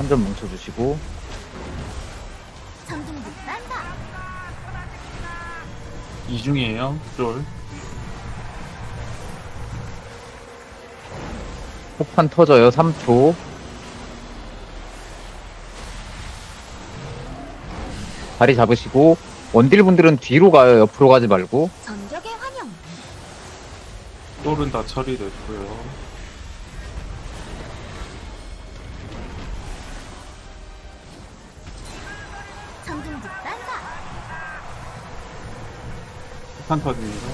한 점 뭉쳐주시고. 이중이에요. 쫄. 폭탄 터져요 3초 자리 잡으시고 원딜 분들은 뒤로 가요 옆으로 가지 말고 전격의 환영. 쫄은 다 처리됐고요. 폭탄 터집니다.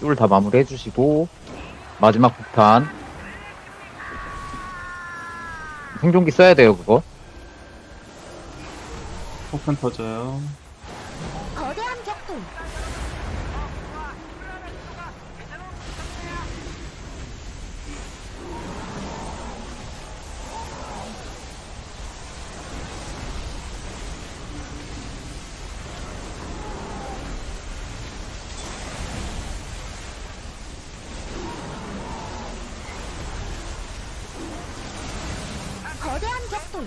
쫄다 마무리 해 주시고 마지막 폭탄 생존기 써야 돼요 그거 폭탄 터져요. 거대한 격돌. 거대한 격돌.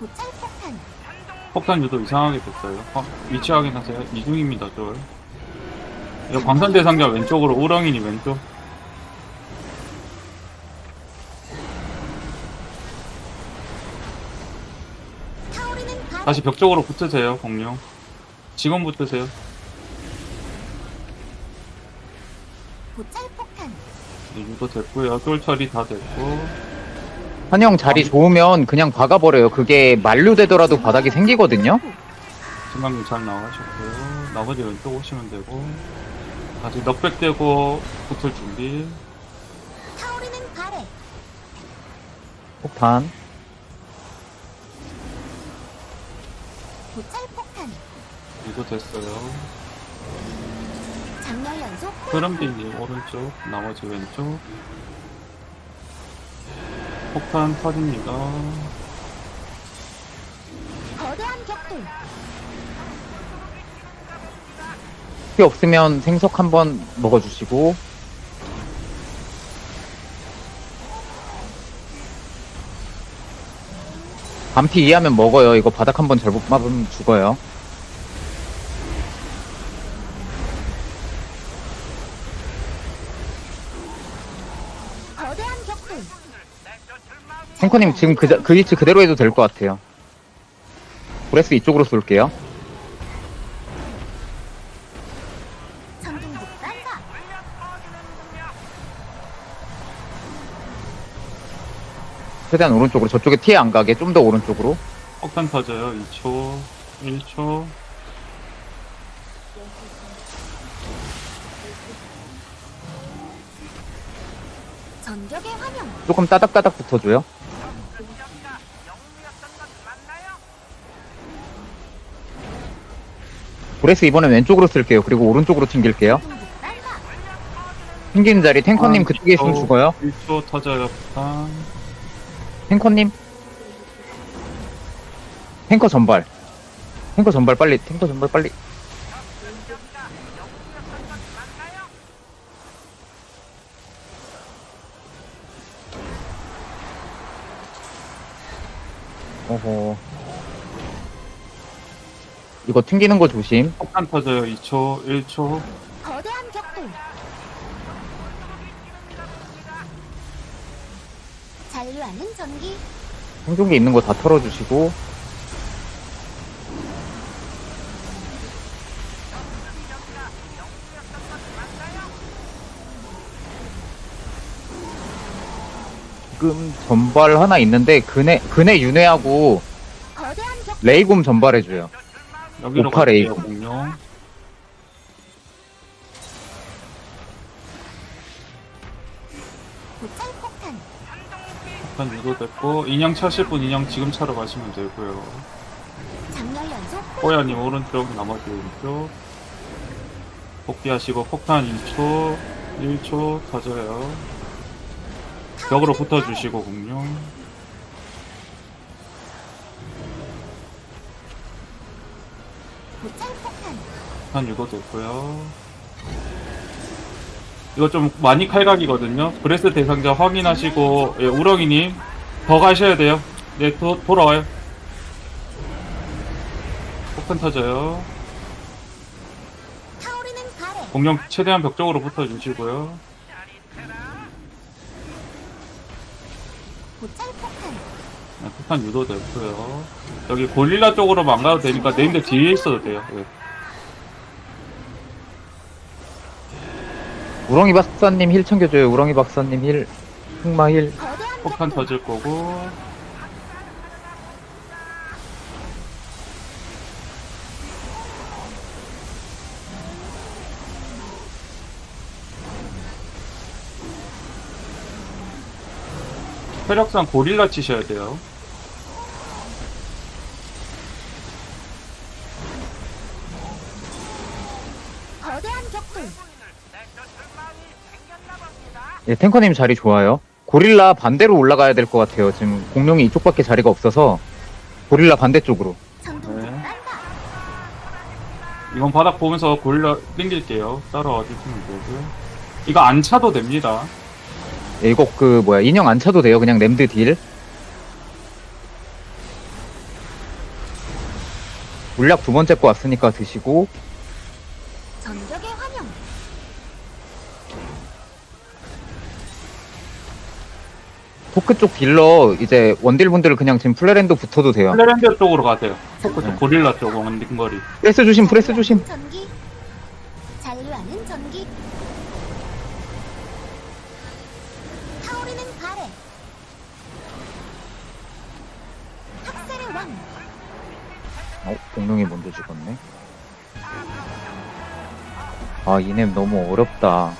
고찰 폭탄. 폭탄 유도 이상하게 됐어요. 어, 위치 확인하세요. 이중입니다, 쫄. 이거 광산 대상자 왼쪽으로 우렁이니 왼쪽. 타오르는 바 다시 벽 쪽으로 붙으세요, 공룡. 지금 붙으세요. 고찰 폭탄. 네, 유도 됐고요. 쫄 처리 다 됐고. 환영 자리 좋으면 그냥 박아버려요 그게 만류되더라도 바닥이 생기거든요 생각님 잘 나가셨고요. 나머지 왼쪽 오시면 되고. 다시 넉백 되고 붙을 준비. 타오르는 발에 폭탄 고찰 폭탄. 유도 됐어요. 장렬 연속 흐름 빌리 오른쪽, 나머지 왼쪽. 폭탄 터집니다. 거대한 격돌. 피 없으면 생석 한번 먹어주시고 반피 이해하면 먹어요 이거 바닥 한번 잘못 맞으면 죽어요 탱커님 지금 그, 자- 그 위치 그대로 해도 될 것 같아요 브레스 이쪽으로 쏠게요. 최대한 오른쪽으로 저쪽에 티에 안 가게 좀 더 오른쪽으로 폭탄 터져요. 2초, 1초. 전격의 환영. 조금 따닥따닥 붙어줘요 브레스 이번엔 왼쪽으로 쓸게요 그리고 오른쪽으로 튕길게요. 튕기는 자리 탱커님 아, 그쪽에 있으면 어. 죽어요 1초 터져요. 폭탄. 탱커님 탱커 전발 탱커 전발 빨리 탱커 전발 빨리 어허 이거 튕기는 거 조심 폭탄 터져요. 2초, 1초. 거대한 격돌. 잔류하는 전기. 생존기 있는 거 다 털어주시고 지금 전발 하나 있는데 근해 근해 윤회하고. 레이곰 전발해줘요 여기로 오팔 갈게요, 에이고. 공룡. 폭탄. 폭탄 유도됐고, 인형 차실 분 인형 지금 차로 가시면 되고요. 호야님 오른쪽, 나머지 왼쪽. 복귀하시고, 폭탄 2초, 1초 터져요. 벽으로 붙어주시고 공룡. 고창 폭탄 한 유도됐고요. 이거 좀 많이 칼각이거든요. 브레스 대상자 확인하시고 예, 우렁이님 더 가셔야 돼요. 네 도, 돌아와요. 폭탄 터져요. 공룡 최대한 벽 쪽으로 붙어주시고요. 폭탄 네, 폭탄 유도 됐고요. 여기 고릴라 쪽으로 망가도 되니까 네임드 뒤에 있어도 돼요. 예. 우렁이 박사님 힐 챙겨줘요. 우렁이 박사님 힐, 흑마 힐. 거대한 폭탄 벽돌 터질 거고 혈액상 고릴라 치셔야 돼요. 거대한 예, 탱커님 자리 좋아요. 고릴라 반대로 올라가야 될 것 같아요. 지금 공룡이 이쪽밖에 자리가 없어서 고릴라 반대쪽으로. 네. 이건 바닥 보면서 고릴라 땡길게요. 따라 와 주시면 되고요. 이거 안 차도 됩니다. 예, 이거 그 뭐야 인형 안 차도 돼요. 그냥 램드 딜. 물약 두 번째 거 왔으니까 드시고 전격의 환영 토크 쪽 딜러 이제 원딜 분들 그냥 지금 플레랜드 붙어도 돼요. 플레랜드 쪽으로 가세요. 토크 네. 쪽 고릴라 쪽 원딩 거리. 프레스 조심, 프레스 조심. 전기 잔류하는 전기 타오르는 가래 학살의 왕 어, 공룡이 먼저 죽었네. 아, 이넴 너무 어렵다.